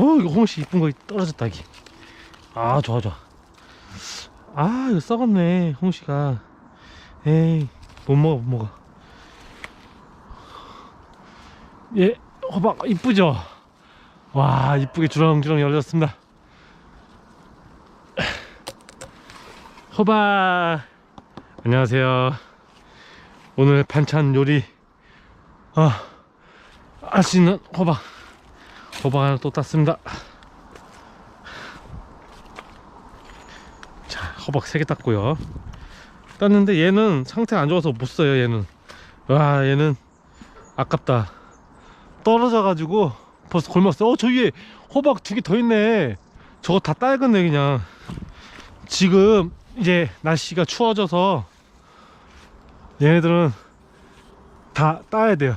어 이거 홍시 이쁜 거 떨어졌다 이게. 아 좋아 좋아. 아 이거 썩었네 홍시가. 에이 못 먹어 못 먹어. 예 호박 이쁘죠? 와 이쁘게 주렁주렁 열렸습니다. 호박. 안녕하세요. 오늘 반찬 요리. 아, 할수 있는 호박 호박 하나 또 땄습니다. 자 호박 3개 땄고요. 땄는데 얘는 상태가 안 좋아서 못 써요 얘는. 와 얘는 아깝다. 떨어져 가지고 벌써 골랐어 어 저 위에 호박 두 개 더 있네. 저거 다 딸겠네 그냥. 지금 이제 날씨가 추워져서 얘네들은 다 따야 돼요.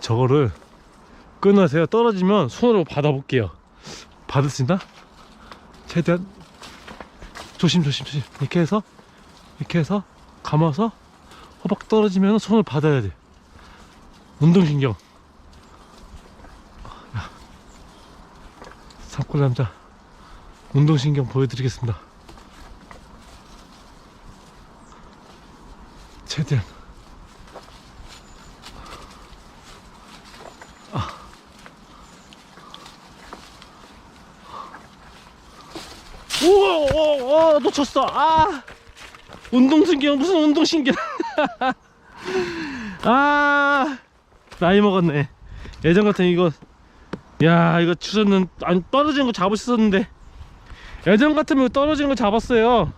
저거를 끊으세요. 떨어지면 손으로 받아볼게요. 받을 수 있나? 최대한 조심 조심 조심. 이렇게 해서 이렇게 해서 감아서 호박 떨어지면 손을 받아야 돼. 운동신경. 야, 산골 남자. 운동신경 보여드리겠습니다. 최대한 우와, 우와, 우와, 놓쳤어. 아, 운동신경 무슨 운동신경? 아, 나이 먹었네. 예전 같은 이거, 야, 이거 주셨는 안 떨어지는 거 잡으셨었는데 예전 같으면 떨어지는 거 잡았어요.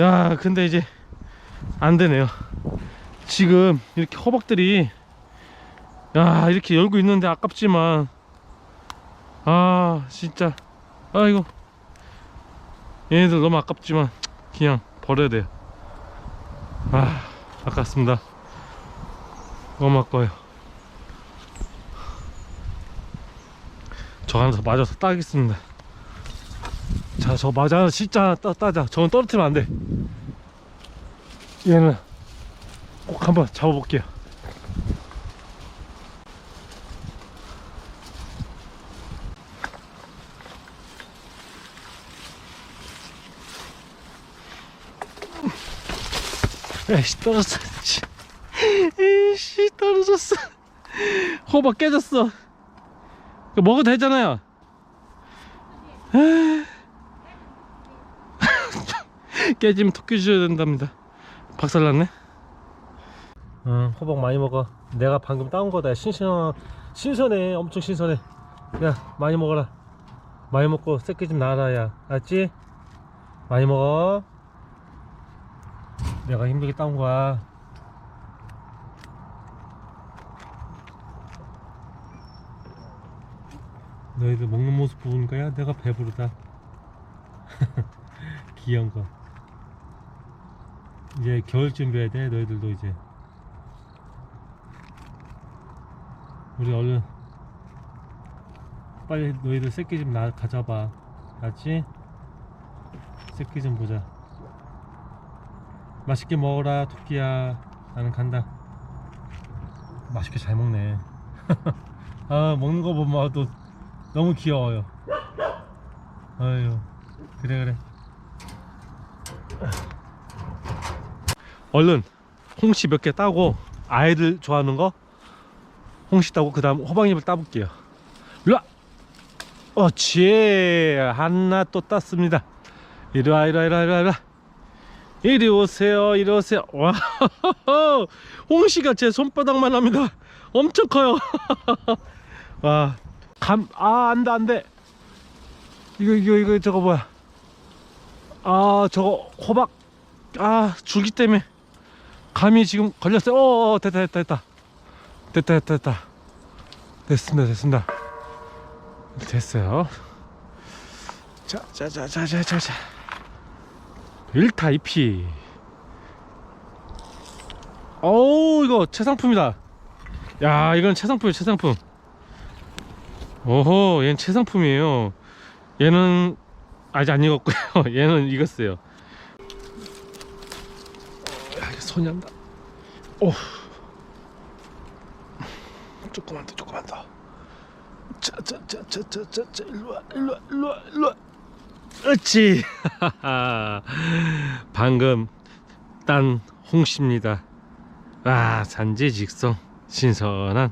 야, 근데 이제 안 되네요. 지금 이렇게 허벅들이 야 이렇게 열고 있는데 아깝지만 아 진짜 아이고 얘네들 너무 아깝지만 그냥 버려야 돼요. 아 아깝습니다. 너무 아까워요. 저 하나 더 맞아서 따겠습니다. 자 저 맞아 진짜 따, 따자. 저건 떨어뜨리면 안돼. 얘는 꼭 한번 잡아볼게요 에이씨 떨어졌어 씨. 에이씨 떨어졌어. 호박 깨졌어. 먹어도 되잖아요. 깨지면 토끼 줘야 된답니다. 박살났네. 음, 호박 많이 먹어. 내가 방금 따온 거다. 신선 신선해. 엄청 신선해. 야 많이 먹어라. 많이 먹고 새끼 좀 낳아라 야. 알았지? 많이 먹어 내가 힘들게 따온 거야. 너희들 먹는 모습 보니까 야 내가 배부르다. 귀여운 거. 이제 겨울 준비해야 돼 너희들도 이제. 우리 얼른 빨리 너희들 새끼 좀 나 가져봐. 알았지? 새끼 좀 보자. 맛있게 먹어라 토끼야. 나는 간다. 맛있게 잘 먹네. 아 먹는 거 보면 또 너무 귀여워요. 아유 그래 그래. 얼른 홍시 몇 개 따고 아이들 좋아하는 거 홍시 따고 그 다음 호박잎을 따볼게요. 일로와! 어치 하나 또 땄습니다. 이리와 이리와 이리와 이리와 이리 오세요 이리 오세요. 와 홍시가 제 손바닥만 합니다 엄청 커요. 와감아 안돼 안돼. 이거 이거 이거 저거 뭐야? 아 저거 호박. 아 줄기 때문에 감이 지금 걸렸어요. 어 어, 됐다 됐다 됐다. 됐다 됐다 됐다. 됐습니다 됐습니다. 됐어요. 자자자자자자자 1타 2피. 어우 이거 최상품이다. 야 이건 최상품이야 최상품. 오호 얘는 최상품이에요. 얘는 아직 안 익었고요. 얘는 익었어요. 야 손이 안다 오. 조금만 더 조금만 더. 자자자자자자 일로와 일로와 일로와 일로와 그렇지 방금 딴 홍시입니다. 아 산지 직성 신선한.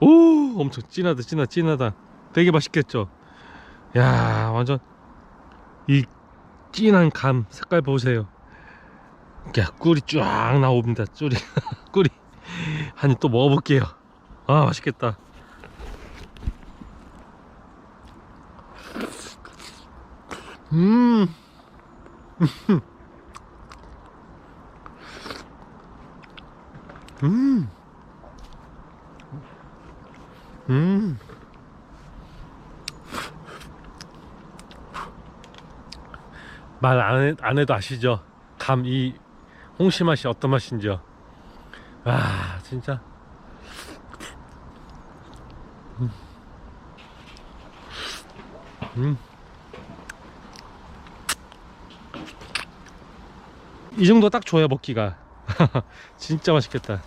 오 엄청 진하다 진하 진하다. 되게 맛있겠죠? 야 완전 이 진한 감 색깔 보세요. 야 꿀이 쫙 나옵니다 꿀이. 꿀이. 한 입 또 먹어볼게요. 아 맛있겠다 음 음. 음. 말 안 안 해도 아시죠? 감 이 홍시 맛이 어떤 맛인지요? 아, 진짜. 음. 음. 이 정도 딱 좋아요, 먹기가. 진짜 맛있겠다.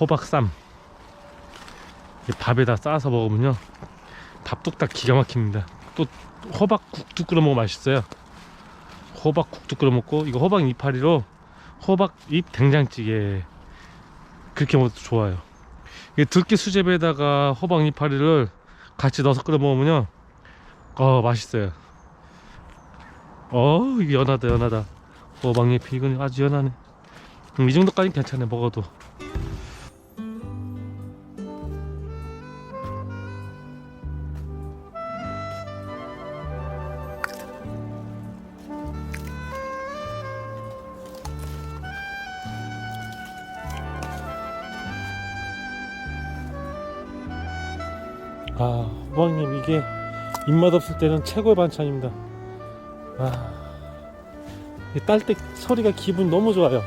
호박쌈. 이 밥에다 싸서 먹으면요. 밥 뚝딱 기가 막힙니다. 또 호박국도 끓여 먹으면 맛있어요. 호박국도 끓여 먹고 이거 호박 이파리로 호박잎 된장찌개 그렇게 먹어도 좋아요. 이게 들깨 수제비에다가 호박 이파리를 같이 넣어서 끓여 먹으면요. 어 맛있어요. 어 이게 연하다 연하다. 호박잎이 이건 아주 연하네. 음, 이 정도까지 괜찮네 먹어도. 아, 호박님 이게 입맛 없을 때는 최고의 반찬입니다. 아, 딸때 소리가 기분 너무 좋아요.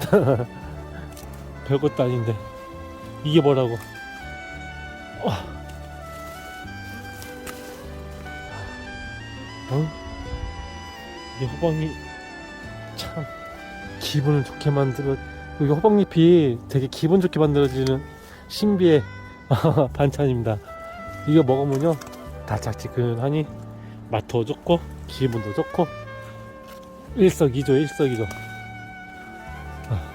별것도 아닌데 이게 뭐라고? 어. 어? 이게 호박이 참 기분을 좋게 만들어. 이 호박잎이 되게 기분 좋게 만들어지는 신비의 반찬입니다. 이거 먹으면요 달짝지근하니 맛도 좋고 기분도 좋고. 일석이조 일석이조. 아.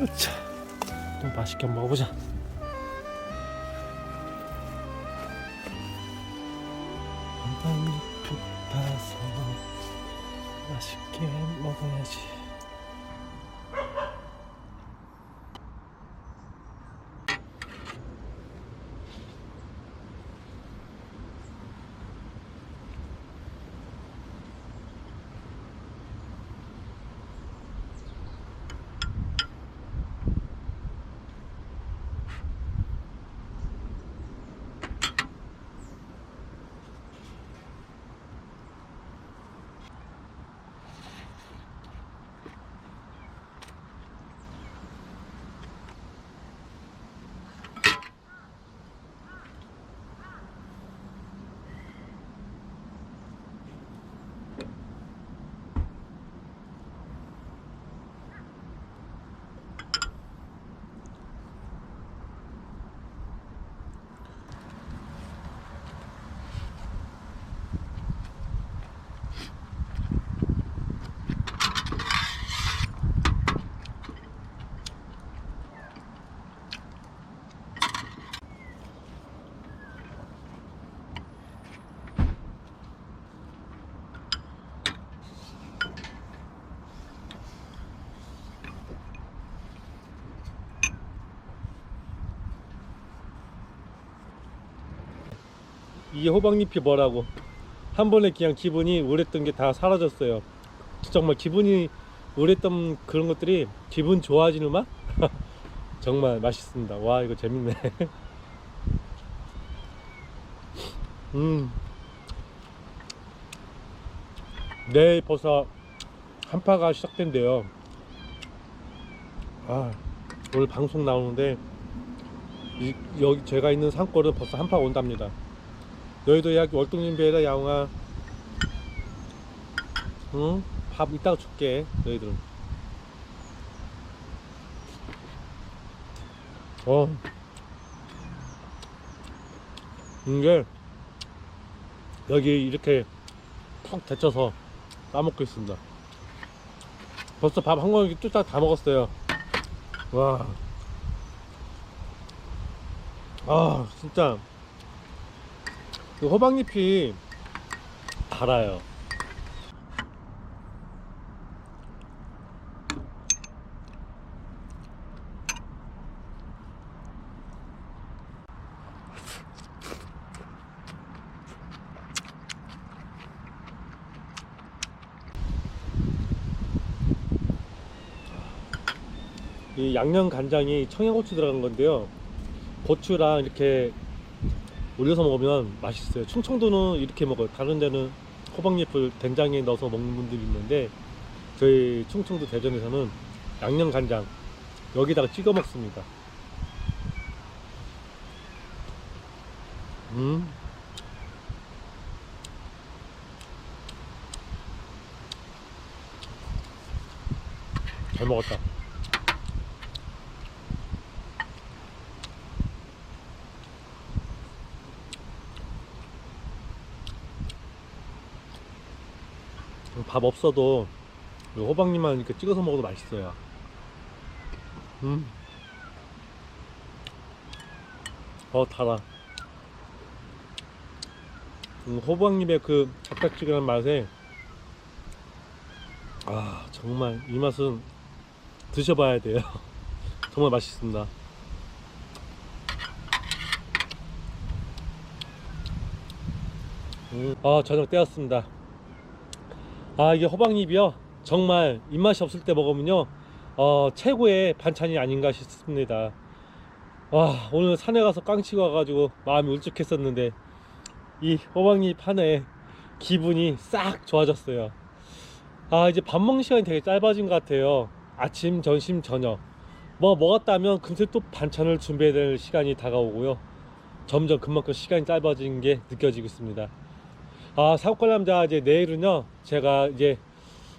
으차. 좀 맛있게 먹어보자. 한방잎 따서 맛있게 먹어야지 이게 호박잎이 뭐라고. 한 번에 그냥 기분이 우울했던 게 다 사라졌어요. 정말 기분이 우울했던 그런 것들이 기분 좋아지는 맛? 정말 맛있습니다. 와 이거 재밌네. 음. 내일 벌써 한파가 시작된대요. 아 오늘 방송 나오는데 이, 여기 제가 있는 산골은 벌써 한파가 온답니다 너희도 약 월동님 배에다 야옹아 응? 밥 이따가 줄게 너희들은 어 이게 여기 이렇게 푹 데쳐서 따먹고 있습니다. 벌써 밥 한 공기 뚝딱 다 먹었어요. 와. 아, 진짜. 그 호박잎이 달아요. 이 양념 간장이 청양고추 들어간 건데요. 고추랑 이렇게 올려서 먹으면 맛있어요. 충청도는 이렇게 먹어요. 다른 데는 호박잎을 된장에 넣어서 먹는 분들이 있는데 저희 충청도 대전에서는 양념 간장 여기다가 찍어 먹습니다. 음. 잘 먹었다. 밥 없어도 이 호박잎만 이렇게 찍어서 먹어도 맛있어요. 음. 어 달아. 음, 호박잎의 그 잡닥지근한 맛에 아 정말 이 맛은 드셔봐야 돼요. 정말 맛있습니다. 음, 아 저녁 때였습니다. 아 이게 호박잎이요? 정말 입맛이 없을 때 먹으면요. 어, 최고의 반찬이 아닌가 싶습니다. 와 오늘 산에 가서 깡치고 와가지고 마음이 울적했었는데 이 호박잎 하나에 기분이 싹 좋아졌어요. 아 이제 밥 먹는 시간이 되게 짧아진 것 같아요. 아침 점심 저녁. 뭐 먹었다면 금세 또 반찬을 준비해야 될 시간이 다가오고요. 점점 그만큼 시간이 짧아진 게 느껴지고 있습니다 아 사고팔 남자 이제 내일은요 제가 이제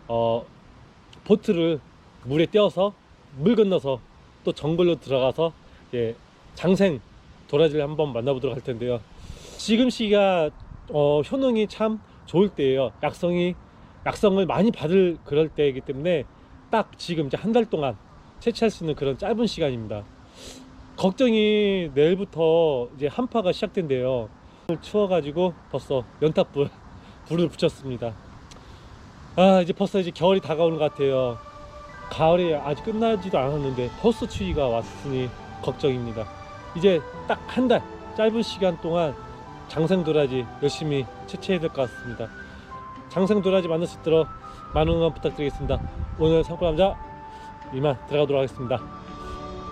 어 보트를 물에 띄어서 물 건너서 또 정글로 들어가서 이제 장생 도라지를 한번 만나보도록 할 텐데요. 지금 시기가 어 효능이 참 좋을 때예요. 약성이 약성을 많이 받을 그럴 때이기 때문에 딱 지금 이제 한 달 동안 채취할 수 있는 그런 짧은 시간입니다. 걱정이 내일부터 이제 한파가 시작된대요 추워가지고 벌써 연탄불 불을 붙였습니다. 아 이제 벌써 이제 겨울이 다가오는 것 같아요. 가을이 아직 끝나지도 않았는데 벌써 추위가 왔으니 걱정입니다. 이제 딱 한 달 짧은 시간 동안 장생도라지 열심히 채취해야 될 것 같습니다. 장생도라지 만들 수 있도록 많은 응원 부탁드리겠습니다. 오늘 상포남자 이만 들어가도록 하겠습니다.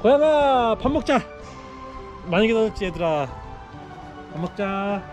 고양아 밥 먹자. 많이 기다렸지 얘들아. 밥 먹자.